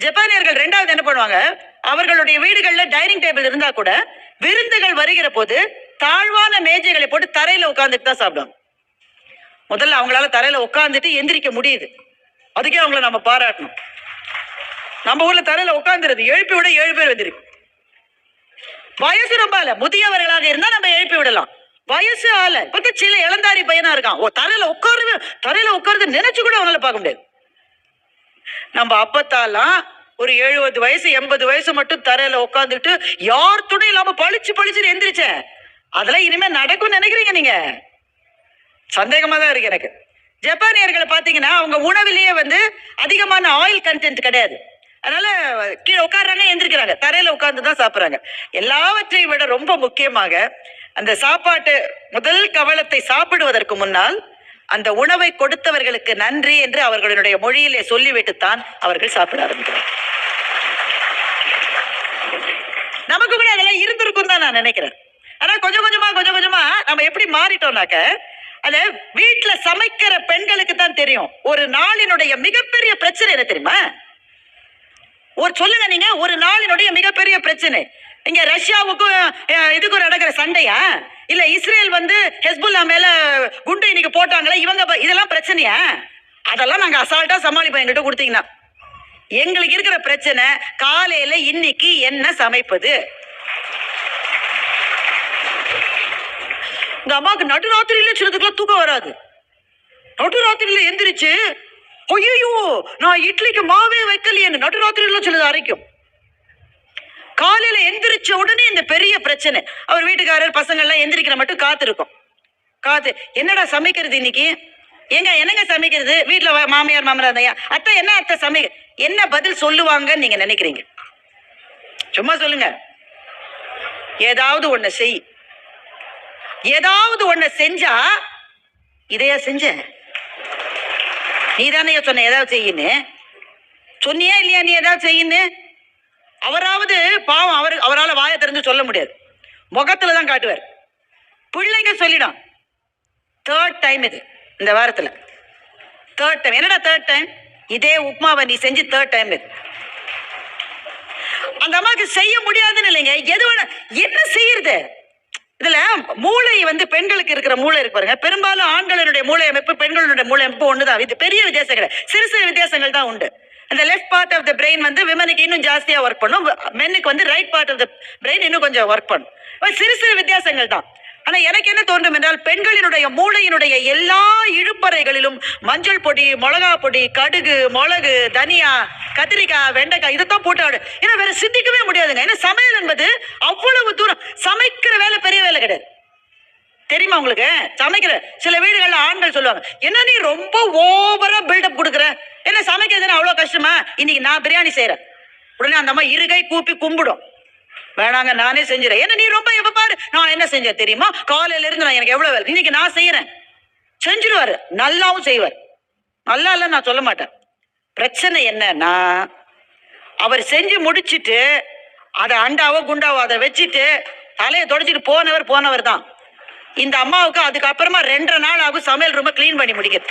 ஜப்பானியர்கள் ரெண்டாவது என்ன பண்ணுவாங்க? அவர்களுடைய வீடுகள்ல டைனிங் டேபிள் இருந்தா கூட விருந்துகள் வருகிற போது தாழ்வான மேஜைகளை போட்டு தரையில உட்கார்ந்துட்டு தான் சாப்பிடுவாங்க. முதல்ல அவங்களால தரையில உட்கார்ந்துட்டு எந்திரிக்க முடியுது. அதுக்கே அவங்கள நம்ம பாராட்டணும். நம்ம ஊர்ல தரையில உட்காந்துருது எழுப்பி விட ஏழு பேர் வந்திருக்கு. வயசு ரொம்ப இல்ல முதியவர்களாக இருந்தா நம்ம எழுப்பி விடலாம். வயசு ஆல இப்ப சில இளந்தாரி பையனா இருக்கான். ஓ தரையில உட்காருது தரையில உட்காருது நினைச்சு கூட அவனால பார்க்க முடியாது. நம்ம அப்பத்தாலாம் ஒரு எழுபது வயசு எண்பது வயசு மட்டும் தரையில உட்காந்துட்டு யார் துணை இல்லாம பளிச்சு பளிச்சுன்னு எந்திரிச்சேன் அதெல்லாம் இனிமே நடக்கும் நினைக்கிறீங்க நீங்க? சந்தேகமா தான் இருக்கு எனக்கு. ஜப்பானியர்களை பார்த்தீங்கன்னா அவங்க உணவிலேயே வந்து அதிகமான ஆயில் கண்டென்ட் கிடையாது. அதனால கீழே உட்காடுறாங்க எந்திரிக்கிறாங்க. தரையில உட்கார்ந்து தான் சாப்பிட்றாங்க. எல்லாவற்றையும் விட ரொம்ப முக்கியமாக அந்த சாப்பாட்டு முதல் கவலத்தை சாப்பிடுவதற்கு முன்னால் அந்த உணவை கொடுத்தவர்களுக்கு நன்றி என்று அவர்களுடைய மொழியிலே சொல்லிவிட்டுத்தான் அவர்கள் சாப்பிட ஆரம்பிக்கிறார். நமக்கு கூட அதெல்லாம் இருந்திருக்கும் தான் நான் நினைக்கிறேன். ஆனா கொஞ்சம் கொஞ்சமா கொஞ்சம் கொஞ்சமா நம்ம எப்படி மாறிட்டோம்னாக்க அது வீட்டுல சமைக்கிற பெண்களுக்கு தான் தெரியும். ஒரு நாளினுடைய மிகப்பெரிய பிரச்சனை என்ன தெரியுமா? ஒரு சொல்லுங்க நீங்க ஒரு நாளினுடைய மிகப்பெரிய பிரச்சனை. இங்க ரஷ்யாவுக்கும் இதுக்கும் நடக்கிற சண்டையா? இல்ல இஸ்ரேல் வந்து ஹெஸ்புல்லா மேல குண்டு இன்னைக்கு போட்டாங்களே இவங்க இதெல்லாம் பிரச்சனையா? அதெல்லாம் நாங்க அசால்ட்டா சமாளிப்போம் எங்கிட்ட கொடுத்தீங்கன்னா. எங்களுக்கு இருக்கிற பிரச்சனை காலையில இன்னைக்கு என்ன சமைப்பது? இந்த அம்மாவுக்கு நடுராத்திரியில சிலதுக்குலாம் தூக்கம் வராது. நடுராத்திரியில எந்திரிச்சு ஐயோ நான் இட்லிக்கு மாவே வைக்கலையே நடுராத்திரியில சிலது அரைக்கும். காலையில எந்திரிச்ச உடனே இந்த பெரிய பிரச்சனை. அவர் வீட்டுக்காரர் பசங்க எல்லாம் எந்திரிக்கிற மட்டும் காத்திருக்கும் காத்து என்னடா சமைக்கிறது இன்னைக்கு? ஏங்க என்னங்க சமைக்கிறது? வீட்டுல மாமியார் மாமனார் இருந்தா அத்தை என்ன அத்தை சமை? என்ன பதில் சொல்லுவாங்கன்னு நீங்க நினைக்கிறீங்க? சும்மா சொல்லுங்க. ஏதாவது ஒண்ணு செய். ஏதாவது ஒண்ணு செஞ்சா இதையா செஞ்ச? நீ தானே சொன்ன ஏதாவது செய்யுன்னு? சொன்னியா இல்லையா நீ ஏதாவது செய்யுன்னு? அவராவது பாவம் அவர் அவரால் வாயை திறந்து சொல்ல முடியாது. முகத்துல தான் காட்டுவார். பிள்ளைங்க சொல்லிடும். தேர்ட் டைம் இது இந்த வாரத்தில். தேர்ட் டைம் என்னடா தேர்ட் டைம் இதே உப்மாவை நீ செஞ்சு தேர்ட் டைம் இது. அந்த அம்மாவுக்கு செய்ய முடியாதுன்னு இல்லைங்க. எது வேணா என்ன செய்யறது? இதுல மூளை வந்து பெண்களுக்கு இருக்கிற மூளை இருக்கு பாருங்க. பெரும்பாலும் ஆண்களினுடைய மூளை அமைப்பு பெண்களுடைய மூளை அமைப்பு ஒண்ணுதான். இது பெரிய வித்தியாசம் கிடையாது சிறு சிறு வித்தியாசங்கள் தான் உண்டு. அந்த left part of the brain வந்து விமனுக்கு இன்னும் ஜாஸ்தியாக ஒர்க் பண்ணும். மென்னுக்கு வந்து right part of the brain இன்னும் கொஞ்சம் ஒர்க் பண்ணும். சிறு சிறு வித்தியாசங்கள் தான். ஆனால் எனக்கு என்ன தோன்றும் என்றால் பெண்களினுடைய மூளையினுடைய எல்லா இழுப்பறைகளிலும் மஞ்சள் பொடி மிளகா பொடி கடுகு மிளகு தனியா கத்திரிக்காய் வெண்டைக்காய் இதைத்தான் போட்டு ஆடு ஏன்னா வேற சிந்திக்கவே முடியாதுங்க. ஏன்னா சமையல் என்பது அவ்வளவு தூரம் சமைக்கிற வேலை பெரிய வேலை கிடையாது. தெரியுமா உங்களுக்கு? சமைக்கிற சில வீடுகள்ல ஆண்கள் சொல்லுவாங்க என்ன நீ ரொம்ப ஓவரா பில்டப் கொடுக்குற? என்ன சமைக்கிறது அவ்வளவு கஷ்டமா? இன்னைக்கு நான் பிரியாணி செய்யறேன் உடனே அந்த அம்மா இருகை கூப்பி கும்பிடும். வேணாங்க நானே செஞ்சுறேன். என்ன நீ ரொம்ப எப்ப பாரு நான் என்ன செஞ்சேன் தெரியுமா? காலையில இருந்து நான் எனக்கு எவ்வளவு வேலை இன்னைக்கு நான் செய்யறேன் செஞ்சிருவாரு நல்லாவும் செய்வார். நல்லா இல்ல நான் சொல்ல மாட்டேன். பிரச்சனை என்னன்னா அவர் செஞ்சு முடிச்சிட்டு அதை அண்டாவோ குண்டாவோ அதை வச்சுட்டு தலையை தொடச்சிட்டு போனவர் போனவர் தான். இந்த அம்மாவுக்கு அதுக்கப்புறமா ரெண்டரை நாள் ஆகும் சமையல் ரொம்ப க்ளீன் பண்ணி முடிக்கிறது.